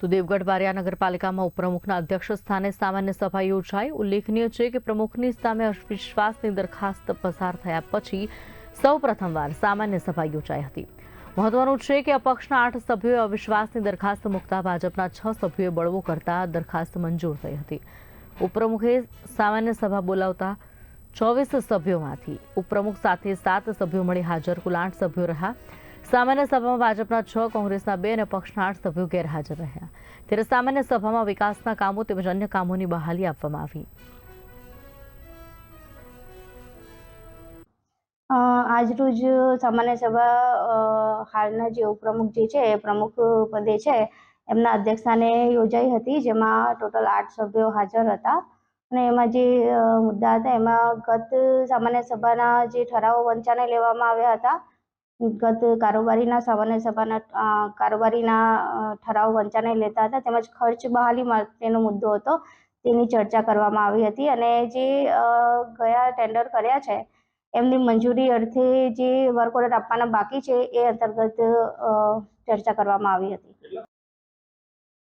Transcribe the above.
તો દેવગઢ બારિયા નગરપાલિકામાં ઉપપ્રમુખના અધ્યક્ષ સ્થાને સામાન્ય સભા યોજાઈ. ઉલ્લેખનીય છે કે પ્રમુખની સામે અવિશ્વાસની દરખાસ્ત પસાર થયા પછી સૌ પ્રથમવાર સામાન્ય સભા યોજાઈ હતી. મહત્વનું છે કે અપક્ષના આઠ સભ્યોએ અવિશ્વાસની દરખાસ્ત મૂકતા ભાજપના છ સભ્યોએ બળવો કરતા દરખાસ્ત મંજૂર થઈ હતી. ઉપપ્રમુખે સામાન્ય સભા બોલાવતા ચોવીસ સભ્યોમાંથી ઉપપ્રમુખ સાથે સાત સભ્યો મળી હાજર, કુલ આઠ સભ્યો રહ્યા. સામાન્ય સભામાં ભાજપના છ, કોંગ્રેસના બે અને પક્ષના આઠ સભ્યો ગેરહાજર રહ્યા. ત્યારે સામાન્ય સભામાં વિકાસના કામો તેમજ અન્ય કામોની બહાલી આપવામાં આવી. આજરોજ સામાન્ય સભા હાલના જે ઉપપ્રમુખ જે છે, એ પ્રમુખ પદે છે, એમના અધ્યક્ષસ્થાને યોજાઈ હતી, જેમાં ટોટલ આઠ સભ્યો હાજર હતા. અને એમાં જે મુદ્દા હતા, એમાં ગત સામાન્ય સભાના જે ઠરાવો વંચાને લેવામાં આવ્યા હતા ગત કારોબારીના સામાન્ય સભાના કારોબારીના ઠરાવ વંચાને લેતા હતા. તેમજ ખર્ચ બહાલી માટેનો મુદ્દો હતો. તેની ચર્ચા કરવામાં આવી હતી અને જે ગયા ટેન્ડર કર્યા છે, એમની મંજૂરી અર્થે જે વર્ક ઓર્ડર આપવાના બાકી છે, એ અંતર્ગત ચર્ચા કરવામાં આવી હતી.